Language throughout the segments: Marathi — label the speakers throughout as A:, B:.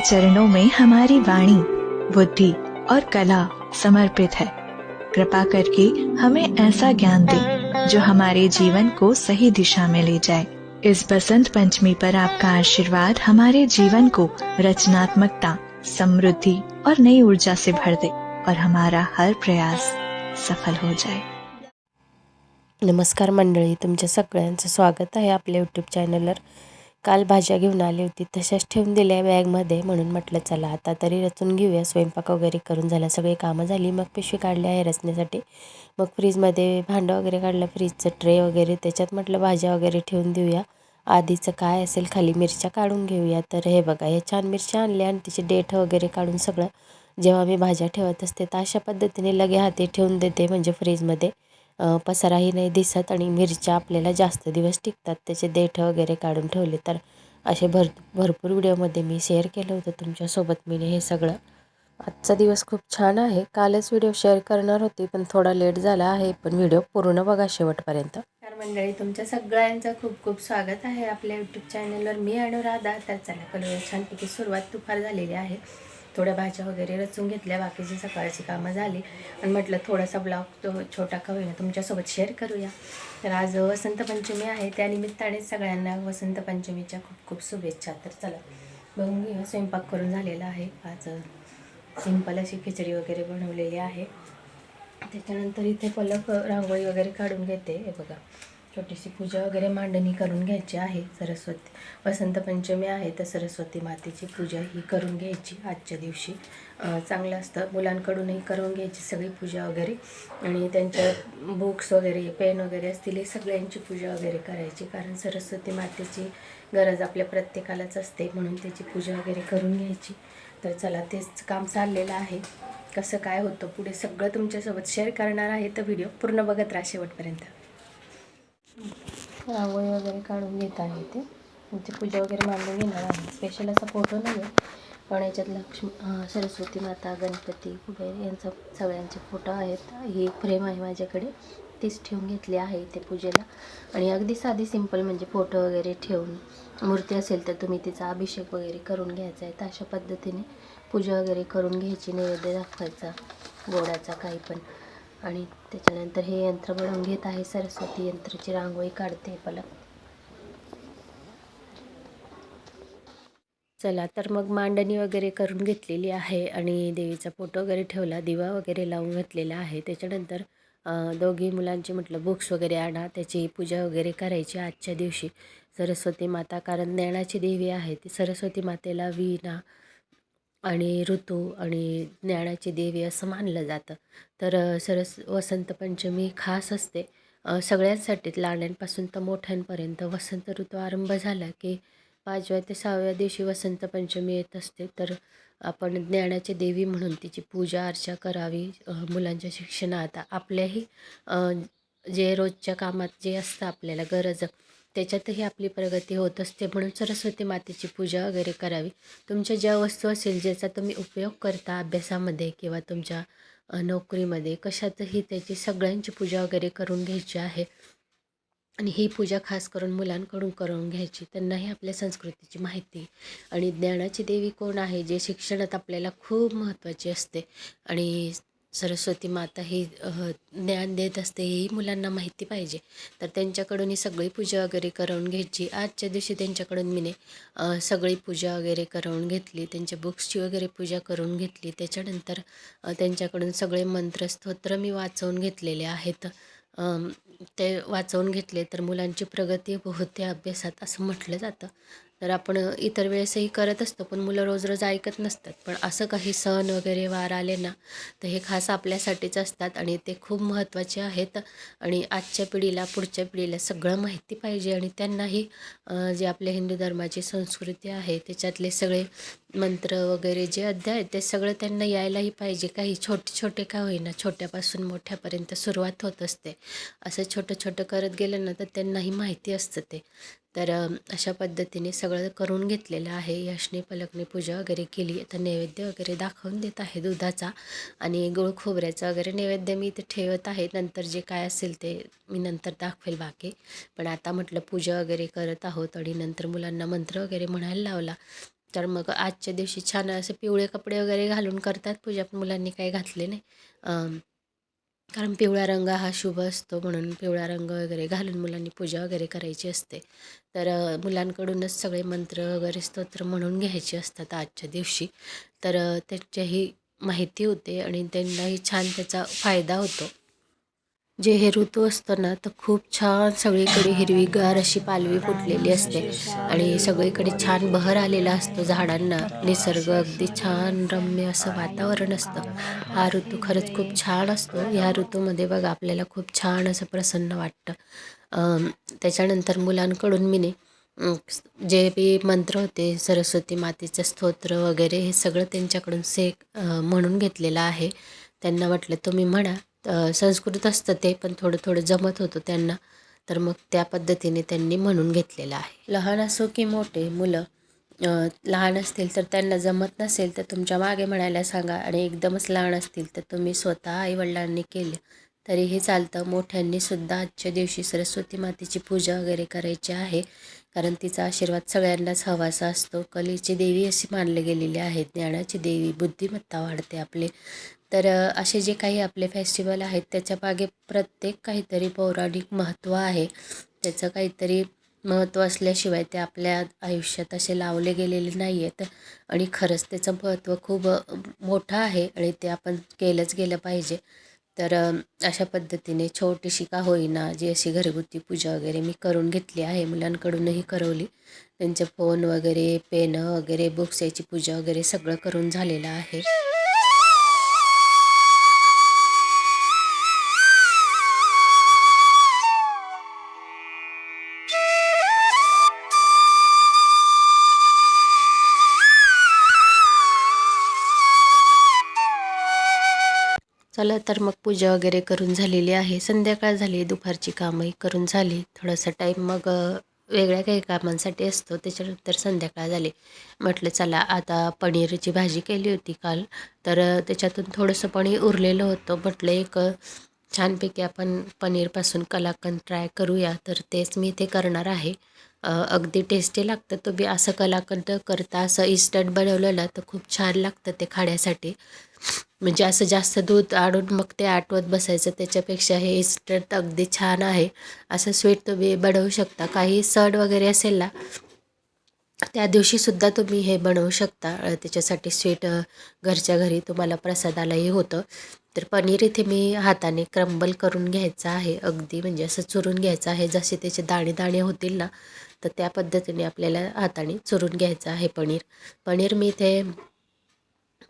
A: चरणों में हमारी वाणी, बुद्धि और कला समर्पित है। कृपा करके हमें ऐसा ज्ञान दे, जो हमारे जीवन को सही दिशा में ले जाए। इस बसंत पंचमी पर आपका आशीर्वाद हमारे जीवन को रचनात्मकता, समृद्धि और नई ऊर्जा से भर दे और हमारा हर प्रयास सफल हो जाए।
B: नमस्कार मंडळी, तुमच्या सगळ्यांचं स्वागत आहे आपल्या यूट्यूब चॅनलवर काल भाज्या घेऊन आली होती. तशाच ठेवून दिल्या बॅगमध्ये म्हणून म्हटलं चला आता तरी रचून घेऊया. स्वयंपाक वगैरे करून झाला. सगळी कामं झाली. मग पिशवी काढली आहे रचण्यासाठी. मग फ्रीजमध्ये भांडं वगैरे काढलं. फ्रीजचं ट्रे वगैरे त्याच्यात म्हटलं भाज्या वगैरे ठेवून देऊया. आधीचं काय असेल खाली मिरच्या काढून घेऊया. तर हे बघा हे छान मिरच्या आणल्या आणि तिचे डेठ वगैरे काढून सगळं जेव्हा मी भाज्या ठेवत असते तर अशा पद्धतीने लगे हाती ठेवून देते म्हणजे फ्रीजमध्ये. पसाराही नाही दिसत आणि मिरच्या आपल्याला जास्त दिवस टिकतात. त्याचे देठ वगैरे काढून ठेवले. तर असे भर भरपूर व्हिडिओमध्ये मी शेअर केलं होतं तुमच्यासोबत. मी हे सगळं आजचा दिवस खूप छान आहे. कालच व्हिडिओ शेअर करणार होती पण थोडा लेट झाला आहे. पण व्हिडिओ पूर्ण बघा शेवटपर्यंत. तर मंडळी तुमच्या सगळ्यांचं खूप खूप स्वागत आहे. आपल्या यूट्यूब चॅनलवर मी अनुराधा. तर चला कलर छानपैकी सुरुवात तुफार झालेली आहे. थोड्या भाज्या वगैरे रचून घेतल्या बाकीची सकाळची कामं झाली. आणि म्हटलं थोडासा ब्लॉग तो छोटा का होईना तुमच्यासोबत शेअर करूया. तर आज वसंत पंचमी आहे. त्यानिमित्ताने सगळ्यांना वसंत पंचमीच्या खूप खूप शुभेच्छा. तर चला बघून घेऊया. स्वयंपाक करून झालेला आहे. आज सिंपल अशी खिचडी वगैरे बनवलेली आहे. त्याच्यानंतर इथे पलक रांगोळी वगैरे काढून घेते. हे बघा. छोटीशी पूजा वगैरे मांडणी करून घ्यायची आहे. सरस्वती वसंत पंचमी आहे तर सरस्वती मातेची पूजा ही करून घ्यायची आजच्या दिवशी. चांगलं असतं. मुलांकडूनही करून घ्यायची सगळी पूजा वगैरे. आणि त्यांच्या बुक्स वगैरे पेन वगैरे असतील हे सगळ्यांची पूजा वगैरे करायची. कारण सरस्वती मातेची गरज आपल्या प्रत्येकालाच असते. म्हणून त्याची पूजा वगैरे करून घ्यायची. तर चला तेच काम चाललेलं आहे. कसं काय होतं पुढे सगळं तुमच्यासोबत शेअर करणार आहे. तर व्हिडिओ पूर्ण बघत राहा शेवटपर्यंत. रांगोळी वगैरे काढून घेत आहे ते. म्हणजे पूजा वगैरे मांडून घेणार आहे. स्पेशल असा फोटो नाही आहे पण याच्यात लक्ष्मी सरस्वती माता गणपती वगैरे यांचा सगळ्यांचे फोटो आहेत. ही फ्रेम आहे माझ्याकडे. तीच ठेवून घेतली आहे इथे पूजेला. आणि अगदी साधी सिंपल म्हणजे फोटो वगैरे ठेवून मूर्ती असेल तर तुम्ही तिचा अभिषेक वगैरे करून घ्यायचा आहे. तर अशा पद्धतीने पूजा वगैरे करून घ्यायची नैवेद्य दाखवायचा गोडाचा काही पण. आणि त्याच्यानंतर हे यंत्र बनवून घेत आहे. सरस्वती यंत्राची रांगोळी काढते पलक. चला तर मग मांडणी वगैरे करून घेतलेली आहे आणि देवीचा फोटो वगैरे ठेवला. दिवा वगैरे लावून घातलेला आहे. त्याच्यानंतर दोघी मुलांची म्हटलं बुक्स वगैरे आणा. त्याची पूजा वगैरे करायची आजच्या दिवशी. सरस्वती माता कारण ज्ञानाची देवी आहे. ती सरस्वती मातेला वीणा आणि ऋतू आणि ज्ञानाची देवी असं मानलं जातं. तर सरस वसंत पंचमी खास असते. सगळ्यांसाठीच लहानांपासून तर मोठ्यांपर्यंत वसंत ऋतू आरंभ झाला की पाचव्या ते सहाव्या दिवशी वसंत पंचमी येत असते. तर आपण ज्ञानाची देवी म्हणून तिची पूजा अर्चा करावी मुलांच्या शिक्षणात आपल्याही जे रोजच्या कामात जे असतं आपल्याला गरज त्याच्यातही आपली प्रगती होत असते. म्हणून सरस्वती मातेची पूजा वगैरे करावी. तुमच्या ज्या वस्तू असेल ज्याचा तुम्ही उपयोग करता अभ्यासामध्ये किंवा तुमच्या नोकरीमध्ये कशातही त्याची सगळ्यांची पूजा वगैरे करून घ्यायची आहे. आणि ही पूजा खास करून मुलांकडून करून घ्यायची. त्यांनाही आपल्या संस्कृतीची माहिती आणि ज्ञानाची देवी कोण आहे जे शिक्षणात आपल्याला खूप महत्त्वाची असते. आणि सरस्वती माता ही ज्ञान देत असते हेही मुलांना माहिती पाहिजे. तर त्यांच्याकडून ही सगळी पूजा वगैरे करवून घ्यायची. आजच्या दिवशी त्यांच्याकडून मी सगळी पूजा वगैरे करवून घेतली. त्यांच्या बुक्सची वगैरे पूजा करून घेतली. त्याच्यानंतर त्यांच्याकडून सगळे मंत्र स्तोत्र मी वाचवून घेतलेले आहेत. ते वाचवून घेतले तर मुलांची प्रगती होते अभ्यासात असं म्हटलं जातं. तर आपण इतर वेळेसही करत असतो पण मुलं रोज रोज ऐकत नसतात. पण असं काही सण वगैरे वार आले ना तर हे खास आपल्यासाठीच असतात आणि ते खूप महत्त्वाचे आहेत. आणि आजच्या पिढीला पुढच्या पिढीला सगळं माहिती पाहिजे आणि त्यांनाही जे आपल्या हिंदू धर्माची संस्कृती आहे त्याच्यातले सगळे मंत्र वगैरे जे अध्याय आहेत ते सगळं त्यांना यायलाही पाहिजे. काही छोटे छोटे का होईना छोट्यापासून मोठ्यापर्यंत सुरुवात होत असते. असं छोटं छोटं करत गेलं ना तर त्यांनाही माहिती असतं ते. तर अशा पद्धतीने सगळं करून घेतलेलं आहे. यशने पलकने पूजा वगैरे केली. आता नैवेद्य वगैरे दाखवून देत आहे दुधाचा. आणि गुळ खोबऱ्याचा वगैरे नैवेद्य मी इथे ठेवत आहे. नंतर जे काय असेल ते मी नंतर दाखवेल बाकी. पण आता म्हटलं पूजा वगैरे करत आहोत. आणि नंतर मुलांना मंत्र वगैरे म्हणायला लावला. तर मग आजच्या दिवशी छान असे पिवळे कपडे वगैरे घालून करतात. पूजा पण मुलांनी काही घातले नाही. कारण पिवळा रंग हा शुभ असतो म्हणून पिवळा रंग वगैरे घालून मुलांनी पूजा वगैरे करायची असते. तर मुलांकडूनच सगळे मंत्र वगैरे स्तोत्र म्हणून घ्यायचे असतात आजच्या दिवशी. तर त्याच्याही माहिती होते आणि त्यांनाही छान त्याचा फायदा होतो. जे हे ऋतू असतं ना तर खूप छान सगळीकडे हिरवीगार अशी पालवी फुटलेली असते. आणि सगळीकडे छान बहर आलेला असतो झाडांना. निसर्ग अगदी छान रम्य असं वातावरण असतं. हा ऋतू खरंच खूप छान असतो. ह्या ऋतूमध्ये बघा आपल्याला खूप छान असं प्रसन्न वाटतं. त्याच्यानंतर मुलांकडून मी ने जे बी मंत्र होते सरस्वती मातेचं स्तोत्र वगैरे हे सगळं त्यांच्याकडून से म्हणून घेतलेलं आहे. त्यांना म्हटलं तुम्ही म्हणा संस्कृत असतं ते पण थोडं थोडं जमत होतं त्यांना. तर मग त्या पद्धतीने त्यांनी म्हणून घेतलेलं आहे. लहान असो की मोठे मुलं लहान असतील तर त्यांना जमत नसेल तर तुमच्या मागे म्हणायला सांगा आणि एकदमच लहान असतील तर तुम्ही स्वतः आईवडिलांनी केलं. तरीही चालतं. मोठ्यांनी सुद्धा आजच्या दिवशी सरस्वती मातेची पूजा वगैरे करायची आहे. कारण तिचा आशीर्वाद सगळ्यांनाच हवासा असतो. कलेची देवी अशी मानली गेलेली आहे. ज्ञानाची देवी बुद्धिमत्ता वाढते आपले. तर असे जे काही आपले फेस्टिवल आहेत त्याच्यामागे प्रत्येक काहीतरी पौराणिक महत्त्व आहे. त्याचं काहीतरी महत्त्व असल्याशिवाय ते आपल्या आयुष्यात असे लावले गेलेले नाही आहेत आणि खरंच त्याचं महत्त्व खूप मोठं आहे आणि ते आपण केलंच गेलं पाहिजे. तर अशा पद्धतीने छोटीशी का होईना जी अशी घरगुती पूजा वगैरे मी करून घेतली आहे मुलांकडूनही करवली. त्यांचे फोन वगैरे पेनं वगैरे बुक्स याची पूजा वगैरे सगळं करून झालेलं आहे. चला तर मग पूजा वगैरे करून झालेली आहे. संध्याकाळ झाली दुपारची कामही करून झाली. थोडासा टाईम मग वेगळ्या काही कामांसाठी असतो. त्याच्यानंतर संध्याकाळ झाली. म्हटलं चला आता पनीरची भाजी केली होती काल. तर त्याच्यातून थोडंसं पनीर उरलेलं होतं. म्हटलं एक छानपैकी आपण पनीरपासून कलाकंद ट्राय करूया. तर तेच मी ते करणार आहे. अगदी टेस्टी लागतं. तुम्ही असं कलाकंद करता असं इस्टंट बनवलेलं तर खूप छान लागतं ते खाण्यासाठी. म्हणजे असं जास्त दूध आणून मग ते आटवत बसायचं त्याच्यापेक्षा हे इन्स्टंट अगदी छान आहे. असं स्वीट तुम्ही बनवू शकता. काही सण वगैरे असेल ना त्या दिवशीसुद्धा तुम्ही हे बनवू शकता. त्याच्यासाठी स्वीट घरच्या घरी तुम्हाला प्रसादालाही होतं. तर पनीर इथे मी हाताने क्रम्बल करून घ्यायचं आहे. अगदी म्हणजे असं चुरून घ्यायचं आहे. जसे त्याचे दाणे दाणे होतील ना तर त्या पद्धतीने आपल्याला हाताने चुरून घ्यायचं आहे पनीर. पनीर मी इथे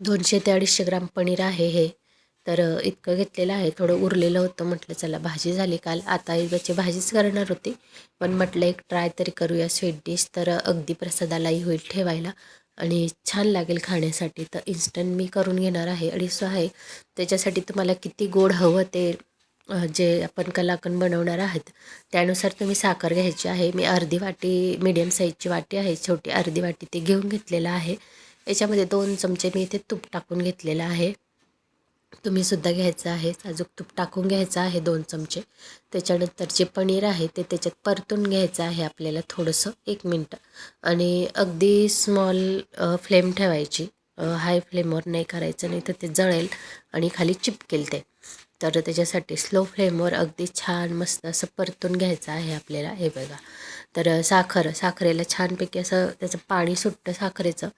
B: दोनशे ते अडीचशे ग्राम पनीर आहे हे. तर इतकं घेतलेलं आहे. थोडं उरलेलं होतं. म्हटलं चला भाजी झाली काल. आता त्याची भाजीच करणार होती. पण म्हटलं एक ट्राय तरी करूया स्वीट डिश. तर अगदी प्रसादालाही होईल ठेवायला. आणि छान लागेल खाण्यासाठी. तर इन्स्टंट मी करून घेणार आहे. अडीचशे आहे. त्याच्यासाठी तुम्हाला किती गोड हवं ते जे आपण कलाकंद बनवणार आहात त्यानुसार तुम्ही साखर घ्यायची आहे. मी अर्धी वाटी मीडियम साईजची वाटी आहे. छोटी अर्धी वाटी ते घेऊन घेतलेलं आहे. याच्यामध्ये दोन चमचे मी इथे तूप टाकून घेतलेलं आहे. तुम्ही सुद्धा घ्यायचं आहे. साजूक तूप टाकून घ्यायचं आहे दोन चमचे. त्याच्यानंतर जे पनीर आहे ते त्याच्यात परतून घ्यायचं आहे आपल्याला थोडंसं एक मिनटं. आणि अगदी स्मॉल फ्लेम ठेवायची. हाय फ्लेमवर नाही करायचं नाही तर ते जळेल आणि खाली चिपकेल ते. तर त्याच्यासाठी स्लो फ्लेमवर अगदी छान मस्त असं परतून घ्यायचं आहे आपल्याला. हे बघा. तर साखर साखरेला छानपैकी असं त्याचं पाणी सुटतं साखरेचं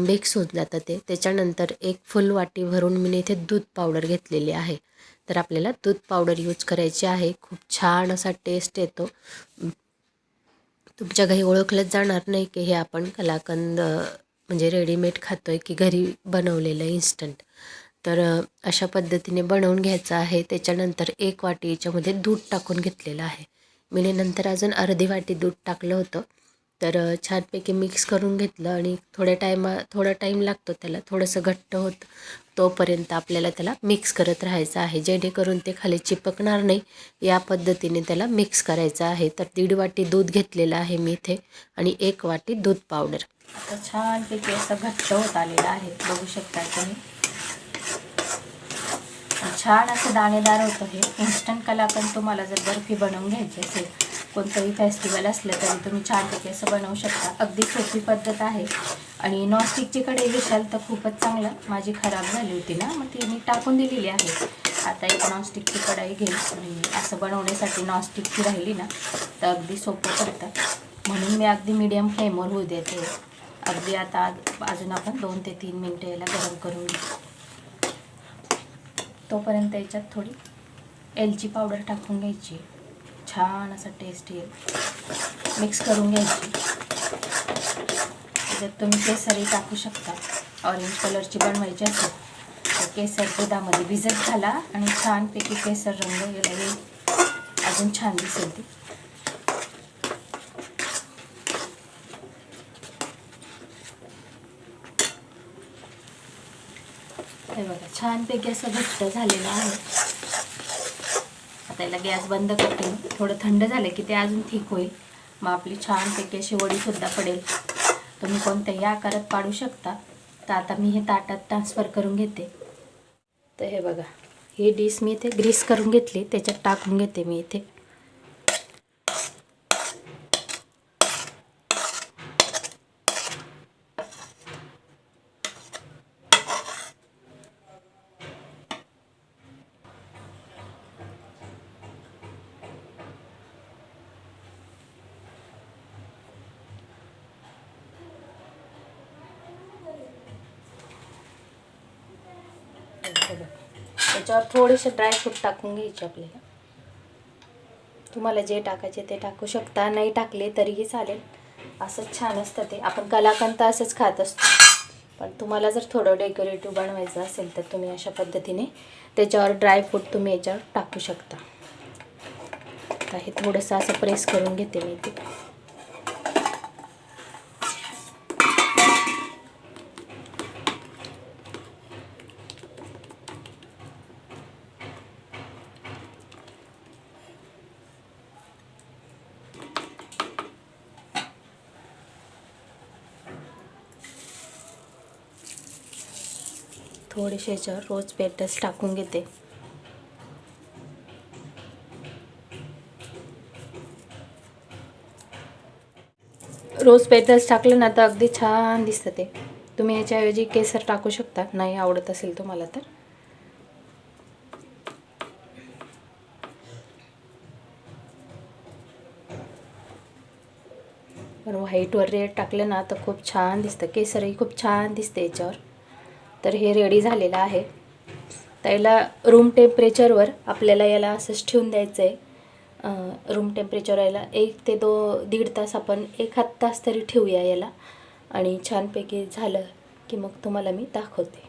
B: मिक्स होऊन जातं ते. त्याच्यानंतर एक फुल वाटी भरून मी इथे दूध पावडर घेतलेली आहे. तर आपल्याला दूध पावडर यूज करायची आहे. खूप छान असा टेस्ट येतो. तुमच्या घरी ओळखलंच जाणार नाही की हे आपण कलाकंद म्हणजे रेडीमेड खातो आहे की घरी बनवलेलं इन्स्टंट तर अशा पद्धतीने बनवून घ्यायचं आहे. त्याच्यानंतर एक वाटी याच्यामध्ये दूध टाकून घेतलेलं आहे. मी नंतर अजून अर्धी वाटी दूध टाकलं होतं. तर छानपैकी मिक्स करून घेतलं आणि थोड्या टायमा थोडा टाईम लागतो त्याला. थोडंसं घट्ट होत तोपर्यंत आपल्याला त्याला मिक्स करत राहायचं आहे. जेणेकरून ते खाली चिपकणार नाही या पद्धतीने त्याला मिक्स करायचं आहे. तर दीड वाटी दूध घेतलेलं आहे मी इथे आणि एक वाटी दूध पावडर. आता छानपैकी असं घट्ट होत आलेलं आहे. बघू शकता तुम्ही. छान असं दाणेदार होतं हे. इन्स्टंट कलाकंद तुम्हाला जर बर्फी बनवून घ्यायची असेल कोणतंही फेस्टिवल असलं तरी तुम्ही छानपैकी असं बनवू शकता. अगदी सोपी पद्धत आहे. आणि नॉनस्टिकची कढई विशाल तर खूपच चांगलं. माझी खराब झाली होती ना मग ती मी टाकून दिलेली आहे. आता एक नॉनस्टिकची कढाई घेईल आणि असं बनवण्यासाठी नॉनस्टिकची राहिली ना तर अगदी सोपं पडतं. म्हणून मी अगदी मीडियम फ्लेमवर होऊ देते. अगदी आता अजून आपण दोन ते तीन मिनटं याला गरम करून घेऊ. तोपर्यंत याच्यात थोडी एलची पावडर टाकून घ्यायची. छान असा टेस्ट येईल. मिक्स करून घ्यायची. त्याच्यात तुम्ही केसरही टाकू शकता. ऑरेंज कलरची बनवायची असेल तर केसर दुधामध्ये भिजत घाला आणि छानपैकी केसर रंग याला येईल. अजून छान दिसेल ती. हे बघा छानपैकी असं घट्ट झालेलं आहे. आता याला गॅस बंद करते. थोडं थंड झालं की ते अजून ठीक होईल. मग आपली छानपैकी अशी वडीसुद्धा पडेल. तुम्ही कोणत्याही आकारात पाडू शकता. तर आता मी हे ताटात ट्रान्सफर करून घेते. तर हे बघा ही डिश मी इथे ग्रीस करून घेतली. त्याच्यात टाकून घेते मी इथे. त्याच्यावर थोडेसे ड्रायफ्रूट टाकून घ्यायचे आपल्याला. तुम्हाला जे टाकायचे ते टाकू शकता नाही टाकले तरीही चालेल. असंच छान असतं ते. आपण कलाकंद असंच खात असतो. पण तुम्हाला जर थोडं डेकोरेटिव्ह बनवायचं असेल तर तुम्ही अशा पद्धतीने त्याच्यावर ड्रायफ्रूट तुम्ही याच्यावर टाकू शकता. आता हे थोडंसं असं प्रेस करून घेते मी ते थोडेसे याच्यावर रोज पेटस टाकून घेते. रोज पेटल्स टाकलं ना तर अगदी छान दिसतं ते. तुम्ही याच्याऐवजी केसर टाकू शकता. नाही आवडत असेल तुम्हाला तर. व्हाईटवर रेड टाकलं ना तर खूप छान दिसतं. केसरही खूप छान दिसते याच्यावर. तर हे रेडी झालेलं आहे. तर याला रूम टेम्परेचरवर आपल्याला याला असंच ठेवून द्यायचं आहे रूम टेम्परेचर याला एक ते दो दीड तास आपण एक हात तास तरी ठेवूया याला. आणि छानपैकी झालं की मग तुम्हाला मी दाखवते.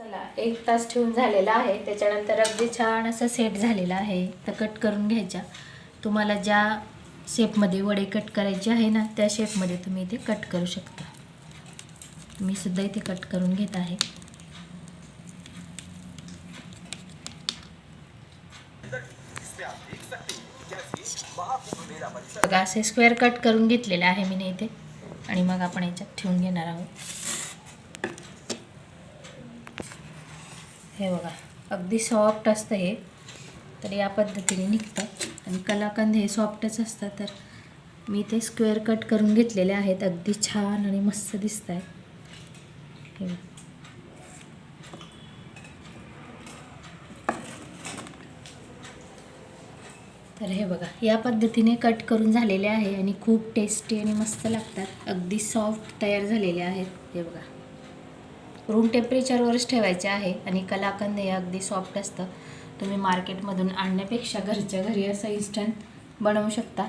B: चला एक तास ठेवून झालेला आहे. त्याच्यानंतर अगदी छान असं सेट झालेला आहे. तर कट करून घ्यायच्या तुम्हाला ज्या शेपमध्ये वडे कट करायचे आहे ना त्या शेपमध्ये तुम्ही इथे कट करू शकता. मी सुद्धा इथे कट करून घेत आहे. बघा असे स्क्वेअर कट करून घेतलेले आहे मी इथे. आणि मग आपण याच्यात ठेवून घेणार आहोत. हे बघा अगदी सॉफ्ट असतं हे. तर या पद्धतीने निघतं. आणि कलाकंद हे सॉफ्टच असतात तर मी ते स्क्वेअर कट करून घेतलेले आहेत. अगदी छान आणि मस्त दिसत आहे तर हे बघा या पद्धतीने कट करून झालेले आहे आणि खूप टेस्टी आणि मस्त लागतात. अगदी सॉफ्ट तयार झालेले आहेत. हे बघा. रूम टेम्परेचरवरच ठेवायचे आहे आणि कलाकंद हे अगदी सॉफ्ट असतं. तुम्ही मार्केटमधून आणण्यापेक्षा घरच्या घरी असं इन्स्टंट बनवू शकता.